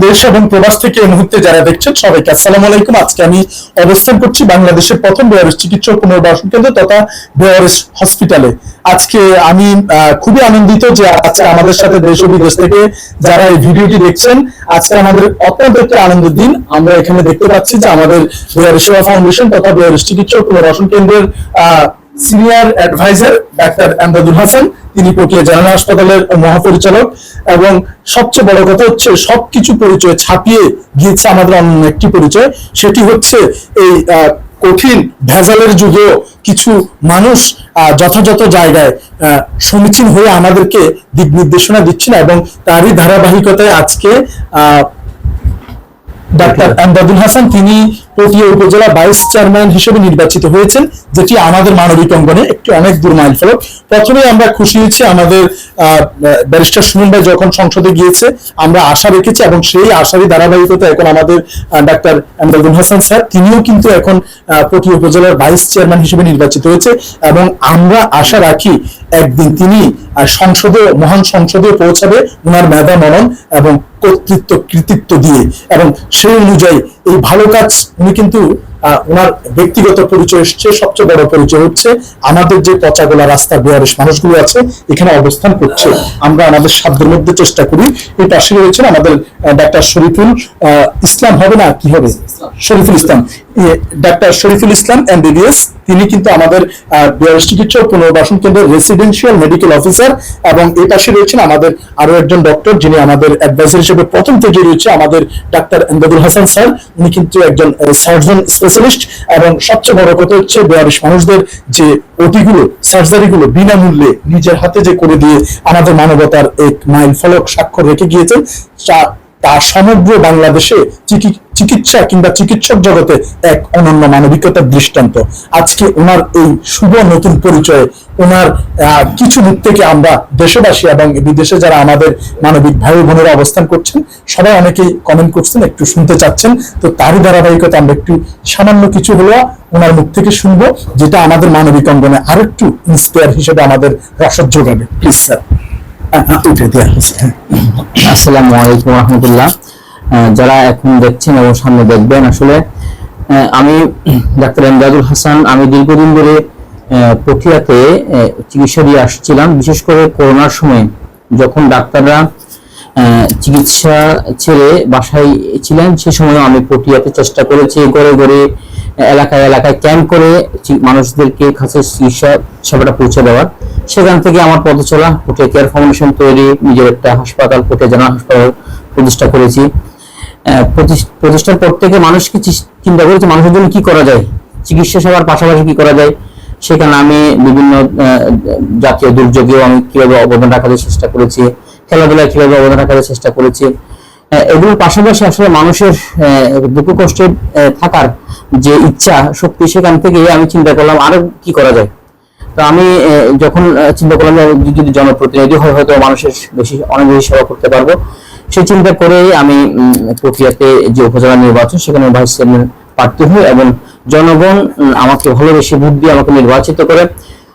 দেশ এবং প্রবাস থেকে মুহূর্তে যারা দেখছেন সবাইকে আলাইকুম। আজকে আমি অবস্থান করছি বাংলাদেশের প্রথম পুনর্বাসন কেন্দ্র তথা হসপিটালে। আজকে আমি খুবই আনন্দিত যে আজকে আমাদের সাথে দেশ ও বিদেশ থেকে যারা এই ভিডিওটি দেখছেন আজকে আমাদের অত্যন্ত একটি আনন্দের দিন। আমরা এখানে দেখতে পাচ্ছি যে আমাদের ফাউন্ডেশন তথা বেয়ারিস চিকিৎসক পুনর্বাসন কেন্দ্রের আহ, senior advisor doctor Amdadul Hasan তিনি পটিয়া জেনারেল হাসপাতালের মহাপরিচালক এবং সবচেয়ে বড় কথা হচ্ছে সবকিছু পরিচয় ছাপিয়ে গিয়েছে আমাদের অন্য একটি পরিচয় সেটি হচ্ছে এই কঠিন ভেজালের যুগেও কিছু মানুষ যথাযথ জায়গায় সমীচীন হয়ে আমাদেরকে দিক নির্দেশনা দিচ্ছেন এবং তারই ধারাবাহিকতায় আজকে আহ ডাক্তার আমদাদুল হাসান তিনি পটিয়া উপজেলা ভাইস চেয়ারম্যান হিসেবে নির্বাচিত হয়েছেন, যেটি আমাদের মানবিক অঙ্গনে একটি অনেক দূর মাইল ফলক প্রথমে আমরা খুশি হয়েছি আমাদের ব্যারিস্টার সুমন ভাই যখন সংসদে গিয়েছে, আমরা আশা রেখেছি এবং সেই আশারই ধারাবাহিকতা এখন আমাদের ডাক্তার আমদাদুল হাসান স্যার, তিনিও কিন্তু এখন পটিয়া উপজেলার ভাইস চেয়ারম্যান হিসেবে নির্বাচিত হয়েছে এবং আমরা আশা রাখি একদিন তিনি সংসদে, মহান সংসদে পৌঁছাবে ওনার মেধা মনন এবং কর্তৃত্ব কৃতিত্ব দিয়ে। এবং সেই অনুযায়ী এই ভালো কাজ উনি কিন্তু ওনার ব্যক্তিগত পরিচয় এসছে, সবচেয়ে বড় পরিচয় হচ্ছে আমাদের যে পচাগোলা রাস্তা বেয়ারিশ মানুষগুলো আছে, এখানে অবস্থান করছে। আমরা আমাদের সাধ্যের মধ্যে চেষ্টা করি। এই পাশে রয়েছেন আমাদের ডাক্তার শরীফুল ইসলাম হবে না কি হবে? শরীফুল ইসলাম। Doctor Shariful Islam, MBBS. তিনি কিন্তু আমাদের বেয়ারিশ চিকিৎসক পুনর্বাসন কেন্দ্রের রেসিডেন্সিয়াল মেডিকেল অফিসার এবং এই পাশে রয়েছেন আমাদের আরও একজন ডক্টর যিনি আমাদের অ্যাডভাইজার হিসেবে প্রথম থেকে রয়েছে আমাদের ডাক্তার এমদাদুল হাসান স্যার। উনি কিন্তু একজন সার্জন স্পেশালিস্ট এবং সবচেয়ে বড় কথা হচ্ছে বেয়ারিশ মানুষদের যে অতিগুলো গুলো সার্জারি গুলো বিনামূল্যে নিজের হাতে যে করে দিয়ে আমাদের মানবতার এক মাইল ফলক স্বাক্ষর রেখে গিয়েছেন তা- সমগ্র বাংলাদেশে চিকিৎসা কিংবা চিকিৎসক জগতে এক অনন্য মানবিকতার দৃষ্টান্ত। আজকে ওনার এই শুভ নতুন পরিচয়ে ওনার কিছু মুখ থেকে আমরা দেশবাসী এবং বিদেশে যারা আমাদের মানবিক ভাই বোনেরা অবস্থান করছেন, সবাই অনেকেই কমেন্ট করছেন, একটু শুনতে চাচ্ছেন। তো তারই ধারাবাহিকতা আমরা একটু সামান্য কিছু হলেও ওনার মুখ থেকে শুনব, যেটা আমাদের মানবিক অঙ্গনে আরেকটু ইন্সপায়ার হিসেবে আমাদের রসদ যোগাবে। প্লিজ স্যার উঠে দেওয়া। আসসালামু আলাইকুম রহমতুল্লাহ যারা এখন দেখছেন এবং সামনে দেখবেন, আসলে আমি ডাক্তার এমদাদুল হাসান, আমি দীর্ঘদিন ধরে পটিয়াতে চিকিৎসা দিয়ে আসছিলাম বিশেষ করে করোনার সময় যখন ডাক্তাররা চিকিৎসা ছেড়ে বাসায় ছিলেন, সে সময় আমি পটিয়াতে চেষ্টা করেছি ঘরে ঘরে, এলাকায় এলাকায় ক্যাম্প করে মানুষদেরকে কাছে চিকিৎসা সেবাটা পৌঁছে দেওয়ার সেখান থেকে আমার পথ চলা পটিয়া কেয়ার ফাউন্ডেশন তৈরি, নিজের একটা হাসপাতাল পটিয়া জেনারেল হাসপাতাল প্রতিষ্ঠা করেছি। প্রতিষ্ঠার পর থেকে মানুষকে চিন্তা করেছি মানুষের জন্য কি করা যায়? চিকিৎসা সেবার পাশাপাশি কি করা যায়? সেখানে আমি বিভিন্ন জাতীয় দুর্যোগেও আমি কীভাবে অবদান রাখার চেষ্টা করেছি, খেলাধুলায় কীভাবে অবদান রাখার চেষ্টা করেছি। এগুলোর পাশাপাশি আসলে মানুষের দুঃখ কষ্টে থাকার যে ইচ্ছা, শক্তি সেখান থেকে আমি চিন্তা করলাম, আরও কি করা যায়? তো আমি যখন চিন্তা করলাম যে যদি- জনপ্রতিনিধি হয় হয়তো মানুষের বেশি, অনেক বেশি সেবা করতে পারব। সেই চিন্তা করে আমি প্রক্রিয়াতে যে উপজেলা নির্বাচন, সেখানে ভাইস চেয়ারম্যান প্রার্থী হই এবং জনগণ আমাকে ভালোবেসে ভোট দিয়ে আমাকে নির্বাচিত করে।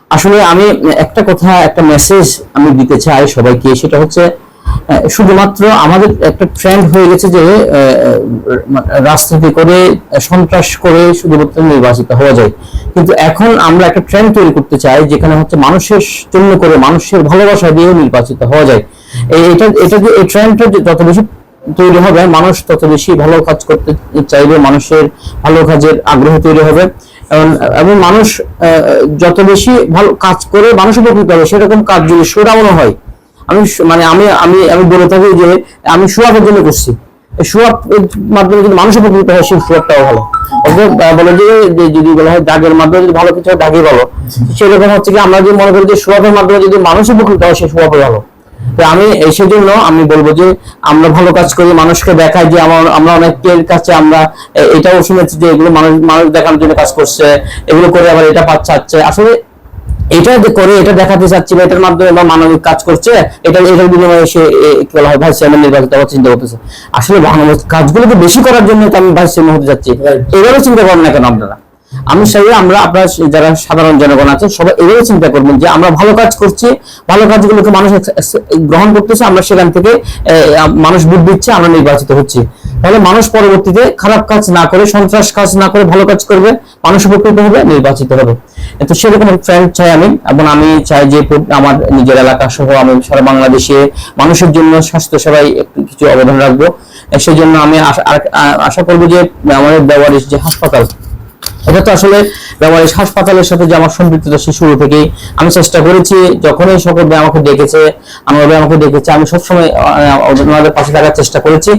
আসলে আমি একটা কথা, একটা মেসেজ আমি দিতে চাই সবাইকে, সেটা হচ্ছে শুধুমাত্র আমাদের একটা ট্রেন্ড হয়ে গেছে যে রাজনীতি করে, সন্ত্রাস করে শুধুমাত্র নির্বাচিত হওয়া যায়। কিন্তু এখন আমরা একটা ট্রেন্ড তৈরি করতে চাই, যেখানে হচ্ছে মানুষের জন্য করে মানুষের ভালোবাসা দিয়ে নির্বাচিত হওয়া যায়। এটা এটা যে, এই ট্রেন্ডটা যত বেশি তৈরি হবে, মানুষ তত বেশি ভালো কাজ করতে চাইবে, মানুষের ভালো কাজের আগ্রহ তৈরি হবে। এবং মানুষ যত বেশি ভালো কাজ করে, মানুষ উপকৃত হবে, সেরকম কাজ যদি সুরামনো হয়, আমি মানে আমি আমি আমি বলে থাকি যে, আমি সুয়াপের জন্য করছি। এর মাধ্যমে মানুষ উপকৃত হয়, সেই সুয়াপটাও ভালো। বলে যদি বলা হয় দাগের মাধ্যমে যদি ভালো দাগই হচ্ছে কি, আমরা যদি মনে করি যে মাধ্যমে যদি উপকৃত হয়, সেই ভালো। তো আমি আমি বলব যে, আমরা ভালো কাজ করি, মানুষকে দেখাই যে আমার, আমরা অনেকের কাছে আমরা এটাও শুনেছি যে এগুলো মানুষ মানুষ দেখানোর জন্য কাজ করছে, এগুলো করে আবার এটা পাচ্ছে, আসলে এটা যে করে এটা দেখাতে চাচ্ছি বা এটার মাধ্যমে বা মানবিক কাজ করছে এটা এটার বিনিময়ে সে কি বলা হয় ভাইস চেয়ারম্যান নির্বাচিত হওয়ার চিন্তা করতেছে। আসলে মানবিক কাজগুলোকে বেশি করার জন্য তো আমি ভাইস চেয়ারম্যান হতে যাচ্ছি। Right. এভাবে চিন্তা করেন না কেন আপনারা? আমি চাই আমরা আপনার যারা সাধারণ জনগণ আছে সবাই এভাবে চিন্তা করবেন যে আমরা ভালো কাজ করছি ভালো কাজগুলোকে মানুষ গ্রহণ করতেছে আমরা সেখান থেকে মানুষ ভোট দিচ্ছে আমরা নির্বাচিত হচ্ছি। তাহলে মানুষ পরবর্তীতে খারাপ কাজ না করে, সন্ত্রাস কাজ না করে, ভালো কাজ করবে, মানুষ উপকৃত হবে, নির্বাচিত হবে। তো সেরকম ফ্রেন্ড চাই আমি, এবং আমি চাই যে আমার নিজের এলাকা সহ আমি সারা বাংলাদেশে মানুষের জন্য স্বাস্থ্য সেবায় কিছু অবদান রাখব। সেই জন্য আমি আশা- করব যে আমাদের ব্যবহারিক যে হাসপাতাল, এটা তো আসলে ব্যবহারিক হাসপাতালের সাথে যে আমার সম্পৃক্ততা, সে শুরু থেকেই আমি চেষ্টা করেছি, যখনই সকল আমাকে ডেকেছে, আমার আমাকে ডেকেছে, আমি সবসময় ওনাদের পাশে থাকার চেষ্টা করেছি।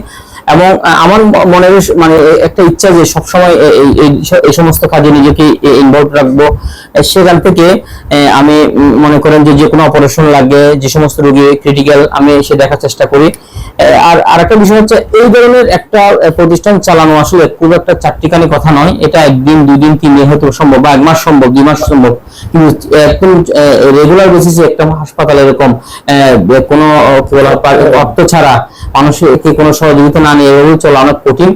এবং আমার মনে মানে একটা ইচ্ছা যে সবসময় এই- সমস্ত কাজে নিজেকে ইনভলভ রাখব। সেখান থেকে আমি মনে করেন যে যে কোনো অপারেশন লাগে, যে সমস্ত রোগী ক্রিটিক্যাল আমি সে দেখার চেষ্টা করি। আর, আরেকটা বিষয় হচ্ছে, এই ধরনের একটা প্রতিষ্ঠান চালানো আসলে খুব একটা চারটিখানি কথা নয়। এটা একদিন দুই দিন তিন দিন হয়তো সম্ভব বা এক মাস সম্ভব, দুই মাস সম্ভব। কিন্তু একদম রেগুলার বেসিসে একটা হাসপাতাল এরকম কোনো অর্থ ছাড়া মানুষকে কোনো সহযোগিতা না নিয়ে এভাবে চলা অনেক কঠিন।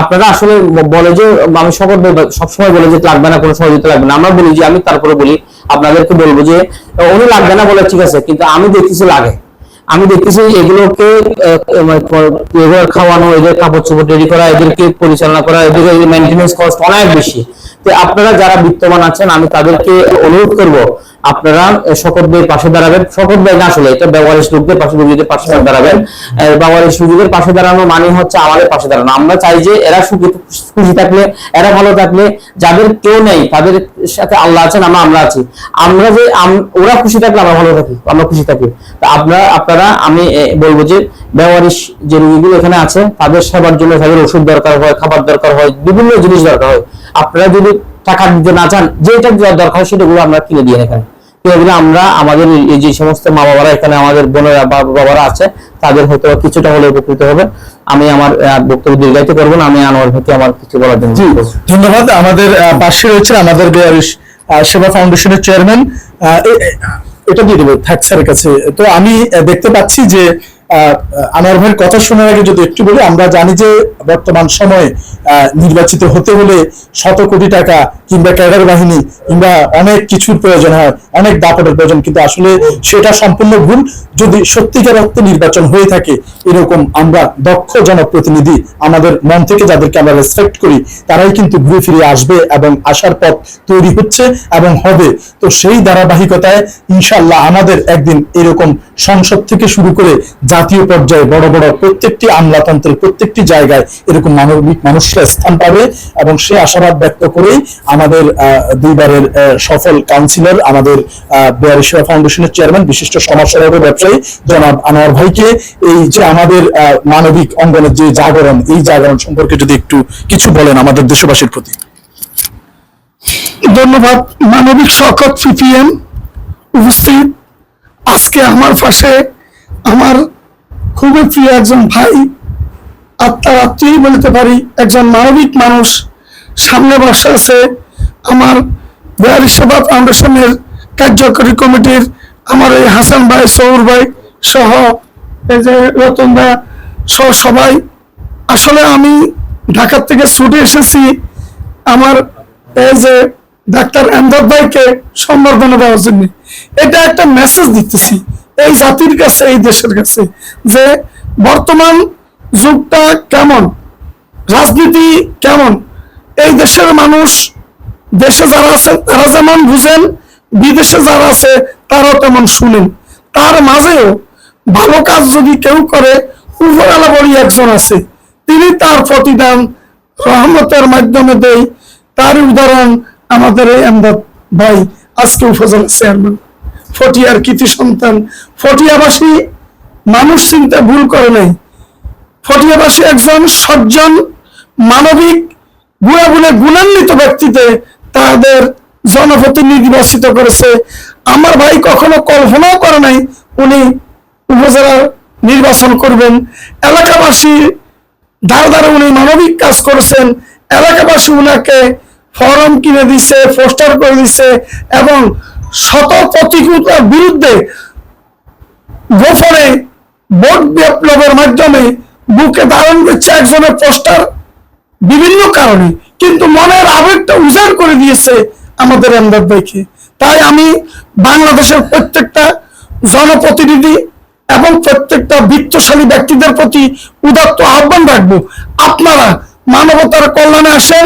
আপনারা আসলে বলে যে, আমি সকল সবসময় বলে যে, লাগবে না, কোনো সহযোগিতা লাগবে না। আমরা বলি যে, আমি তারপরে বলি, আপনাদেরকে বলব যে, উনি লাগবে না বলে ঠিক আছে, কিন্তু আমি দেখতেছি লাগে। আমি দেখতেছি এগুলোকে মানে এগুলো খাওয়ানো এদের কাপড় চোপড় রেডি করা এদেরকে পরিচালনা করা এদের মেনটেন্স কস্ট অনেক বেশি। তো আপনারা যারা বিত্তমান আছেন আমি তাদেরকে অনুরোধ করব আপনারা শকতদের পাশে দাঁড়াবেন। শকত ভাই না আসলে এটা ব্যবহারিক লোকদের পাশে রোগীদের পাশে দাঁড়াবেন। আহ, ব্যবহারিক রোগীদের পাশে দাঁড়ানো মানে হচ্ছে আমাদের পাশে দাঁড়ানো। আমরা চাই যে এরা সুখী খুশি থাকলে এরা ভালো থাকলে যাদের কেউ নেই তাদের সাথে আল্লাহ আছেন আমরা আমরা আছি। আমরা যে ওরা খুশি থাকলে আমরা ভালো থাকি আমরা খুশি থাকি। তা আপনারা আপনারা আমি বলব যে ব্যবহারিক যে রোগীগুলো এখানে আছে তাদের সেবার জন্য তাদের ওষুধ দরকার হয় খাবার দরকার হয় বিভিন্ন জিনিস দরকার হয়। আপনারা যদি টাকা দিতে না চান যেটা দেওয়ার দরকার হয় সেটাগুলো আমরা কিনে দিয়ে এখানে। কিনে দিলে আমরা আমাদের এই যে সমস্ত মা বাবারা এখানে আমাদের বোনেরা বা বাবারা আছে তাদের হয়তো কিছুটা হলে উপকৃত হবে। আমি আমার বক্তব্য দীর্ঘায়িত করব না আমি আনোয়ার ভাইকে আমার কিছু বলার জন্য ধন্যবাদ। আমাদের পাশে রয়েছে আমাদের বেয়ারিশ সেবা ফাউন্ডেশনের চেয়ারম্যান। এটা দিয়ে দেবো থাক স্যারের কাছে। তো আমি দেখতে পাচ্ছি যে আনোয়ার ভাইয়ের কথা শোনার আগে যদি একটু বলি, আমরা জানি যে বর্তমান সময়ে নির্বাচিত হতে হলে শত কোটি টাকা কিংবা ক্যাডার বাহিনী কিংবা অনেক কিছুর প্রয়োজন হয়, অনেক দাপটের প্রয়োজন, কিন্তু আসলে সেটা সম্পূর্ণ ভুল। যদি সত্যিকার অর্থে নির্বাচন হয়ে থাকে, এরকম আমরা দক্ষ জনপ্রতিনিধি আমাদের মন থেকে যাদেরকে আমরা রেসপেক্ট করি, তারাই কিন্তু ঘুরে ফিরে আসবে এবং আসার পথ তৈরি হচ্ছে এবং হবে। তো সেই ধারাবাহিকতায় ইনশাল্লাহ আমাদের একদিন এরকম সংসদ থেকে শুরু করে জাতীয় পর্যায়ে বড় বড় প্রত্যেকটি আমলাতন্ত্রের প্রত্যেকটি জায়গায় এরকম মানবিক মানুষরা স্থান পাবে এবং সে আশাবাদ ব্যক্ত করেই আমাদের দুইবারের সফল কাউন্সিলর আমাদের বেয়ারি সেবা ফাউন্ডেশনের চেয়ারম্যান বিশিষ্ট সমাজসেবক ব্যবসায়ী জনাব আনোয়ার ভাইকে এই যে আমাদের মানবিক অঙ্গনের যে জাগরণ, এই জাগরণ সম্পর্কে যদি একটু কিছু বলেন আমাদের দেশবাসীর প্রতি। ধন্যবাদ। মানবিক শকত সিপিএম উপস্থিত। আজকে আমার পাশে আমার খুবই প্রিয় একজন ভাই আত্মার আত্মীয় বলতে পারি একজন মানবিক মানুষ। সামনে বসে আছে আমার বিহারি সেবা ফাউন্ডেশনের কার্যকরী কমিটির আমার এই হাসান ভাই, সৌর ভাই সহ এই যে রতন দা সহ সবাই। আসলে আমি ঢাকার থেকে ছুটে এসেছি আমার এই যে ডাক্তার এমদাদ ভাইকে সম্বর্ধনা দেওয়ার জন্য। এটা একটা মেসেজ দিতেছি। এই জাতির কাছে, এই দেশের কাছে যে বর্তমান যুগটা কেমন, রাজনীতি কেমন, এই দেশের মানুষ দেশে যারা আছে, তারা যেমন বুঝেন, বিদেশে যারা আছে, তারাও তেমন শুনেন। তার মাঝেও ভালো কাজ যদি কেউ করে উপরালা বড়ি একজন আছে, তিনি তার প্রতিদান রহমতের মাধ্যমে দেয়। তার উদাহরণ আমাদের এই আমদাদ ভাই, আজকে উপজেলা চেয়ারম্যান ফটিয়ার কৃতি সন্তান। ফটিয়াবাসী মানুষ চিন্তা ভুল করে নাই। ফটিয়াবাসী একজন সজ্জন, মানবিক গুণা গুণে গুণান্বিত ব্যক্তিতে তাদের জনপ্রতিনিধি নির্বাচিত করেছে। আমার ভাই কখনো কল্পনাও করে নাই উনি উপজেলা নির্বাচন করবেন। এলাকাবাসী, ধারে ধারে উনি মানবিক কাজ করেছেন। এলাকাবাসী উনাকে ফর্ম কিনে দিছে, পোস্টার করে দিছে এবং শত প্রতিকূলতার বিরুদ্ধে গোপনে ভোট বিপ্লবের মাধ্যমে বুকে ধারণ করছে একজনের পোস্টার বিভিন্ন কারণে। কিন্তু মনের আবেগটা উজাড় করে দিয়েছে আমাদের এমদাদ ভাইকে। তাই আমি বাংলাদেশের প্রত্যেকটা জনপ্রতিনিধি এবং প্রত্যেকটা বিত্তশালী ব্যক্তিদের প্রতি উদাত্ত আহ্বান রাখব। আপনারা মানবতার কল্যাণে আসেন,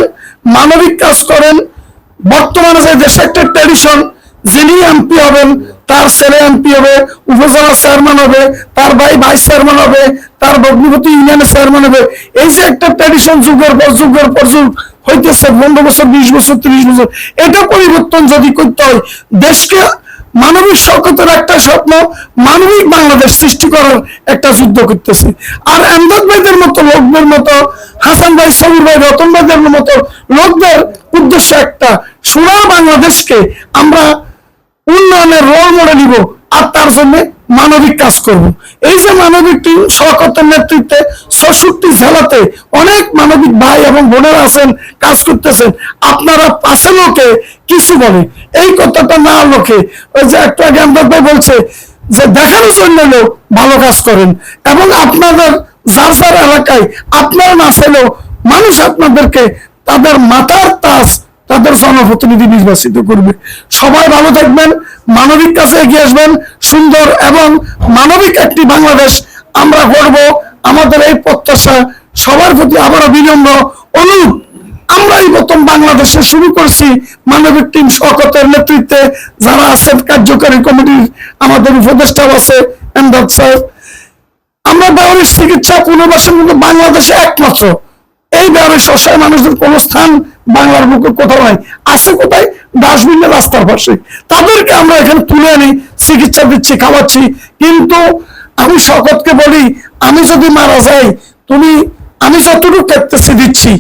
মানবিক কাজ করেন। বর্তমানে যে দেশে একটা ট্রেডিশন যিনি এমপি হবেন, তার ছেলে এমপি হবে, উপজেলা চেয়ারম্যান হবে, তার ভাই ভাইস চেয়ারম্যান হবে, তার ভগ্নিপতি ইউনিয়নের চেয়ারম্যান হবে। এই যে একটা ট্রেডিশন যুগের পর যুগের পর যুগ হইতেছে, পনেরো বছর, বিশ বছর, ত্রিশ বছর, এটা পরিবর্তন যদি করতে হয়, দেশকে মানবিক শকতের একটা স্বপ্ন, মানবিক বাংলাদেশ সৃষ্টি করার একটা যুদ্ধ করতেছে। আর এমদাদ ভাইদের মতো, লোকদের মতো, হাসান ভাই সমীর ভাই, রতন ভাইদের মতো, লোকদের উদ্দেশ্য একটা, সোনার বাংলাদেশকে আমরা উন্নয়নের রোল মডেল নিব আর তার জন্য মানবিক কাজ করব। এই যে মানবিক টিম শওকতের নেতৃত্বে ছষট্টি জেলাতে অনেক মানবিক ভাই এবং বোনেরা আছেন, কাজ করতেছেন। আপনারা পাশে লোকে কিছু বলে। এই কথাটা না লোকে, ওই যে একটু আমদাদ ভাই বলছে যে দেখানোর জন্য লোক ভালো কাজ করেন। এবং আপনাদের যার যার এলাকায় আপনারা না মানুষ আপনাদেরকে তাদের মাথার তাজ তাদের জনপ্রতিনিধি নির্বাচিত করবে। সবাই ভালো থাকবেন, মানবিক কাছে এগিয়ে আসবেন, সুন্দর এবং মানবিক একটি বাংলাদেশ আমরা গড়ব। আমাদের এই প্রত্যাশা, সবার প্রতি আবারও বিনম্র অনুরোধ আমরা এই প্রথম বাংলাদেশে শুরু করছি মানবিক টিম শকতের নেতৃত্বে। যারা আছেন কার্যকারী কমিটির আমাদের উপদেষ্টাও আছে, এমদাদ সাহেব আমরা বেহরের চিকিৎসা পুনর্বাসন কিন্তু বাংলাদেশে একমাত্র। এই বেহরের শশায় মানুষদের কোনো স্থান বাংলার বুকে কোথাও নাই। আছে কোথায়? ডাস্টবিনে রাস্তার পাশে। তাদেরকে আমরা এখানে তুলে আনি, চিকিৎসা দিচ্ছি, খাওয়াচ্ছি। কিন্তু আমি শকতকে বলি, আমি যদি মারা যাই, তুমি, আমি যতটুকু দেখতেছি দিচ্ছি।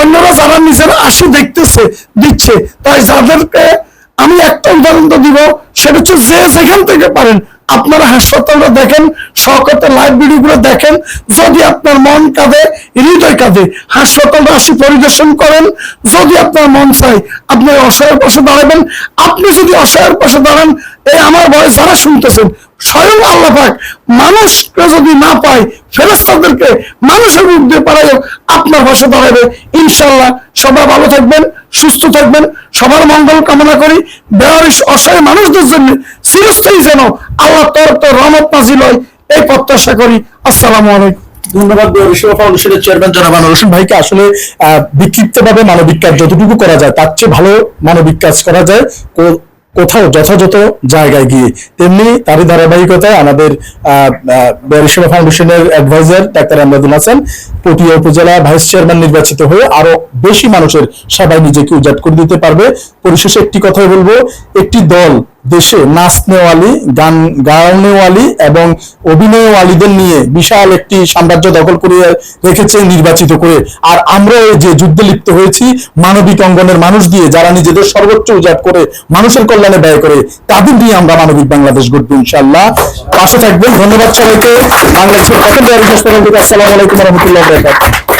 অন্যরা যারা নিজের আশু দেখতেছে, দিচ্ছে। তাই যাদেরকে আমি একটা উদাহরণ তো দিব, সেটা হচ্ছে যে যেখান থেকে পারেন আপনারা হাসপাতালটা দেখেন শখতে লাইভ ভিডিওগুলো দেখেন, যদি আপনার মন কাঁদে, হৃদয় কাঁদে, হাসপাতালটা আসি পরিদর্শন করেন, যদি আপনার মন চাই আপনি অসহায়ের পাশে দাঁড়াবেন। আপনি যদি অসহায়ের পাশে দাঁড়ান এই আমার বয়স যারা শুনতেছেন, স্বয়ং আল্লাহ পাক মানুষকে যদি না পায় ফেরেস্তাদেরকে মানুষের দিয়ে পারাইও আপনার পাশে দাঁড়াবে ইনশাল্লাহ সবাই ভালো থাকবেন, সুস্থ থাকবেন। সবার মঙ্গল কামনা করি। বেয়ারিশ, অসহায় মানুষদের জন্য চিরস্থায়ী যেন আল্লাহ তরফ তো রহমত নাজিল হয়, এই প্রত্যাশা করি। আসসালামু আলাইকুম। ধন্যবাদ ফাউন্ডেশনের চেয়ারম্যান জনাব আনোয়ার হোসেন ভাইকে। আসলে বিক্ষিপ্ত ভাবে মানবিক কাজ যতটুকু করা যায়, তার চেয়ে ভালো মানবিক কাজ করা যায়। কোথাও যথাযথ জায়গায় গিয়ে। তেমনি তারই ধারাবাহিকতায় আমাদের বিশ্বকর্মা ফাউন্ডেশনের অ্যাডভাইজার ডাক্তার আমরাদুল হাসান পটিয়া উপজেলা ভাইস চেয়ারম্যান নির্বাচিত হয়ে আরও বেশি মানুষের সবাই নিজেকে উজাট করে দিতে পারবে। পরিশেষে একটি কথাই বলব, একটি দল দেশে নাচনেওয়ালি, গান, গাওয়ানেওয়ালি এবং অভিনয়ওয়ালিদের নিয়ে বিশাল একটি সাম্রাজ্য দখল করে রেখেছে নির্বাচিত করে। আর আমরা এই যে যুদ্ধে লিপ্ত হয়েছি, মানবিক অঙ্গনের মানুষ দিয়ে যারা নিজেদের সর্বোচ্চ উজাট করে মানুষের কল্যাণে ব্যয় করে, তাদের দিয়ে আমরা মানবিক বাংলাদেশ গড়বো ইনশাল্লাহ পাশে থাকবেন, ধন্যবাদ সবাইকে। বাংলাদেশের প্রথম হাসপাতাল থেকে আসসালামু আলাইকুম রহমতুল্লাহ Bye-bye.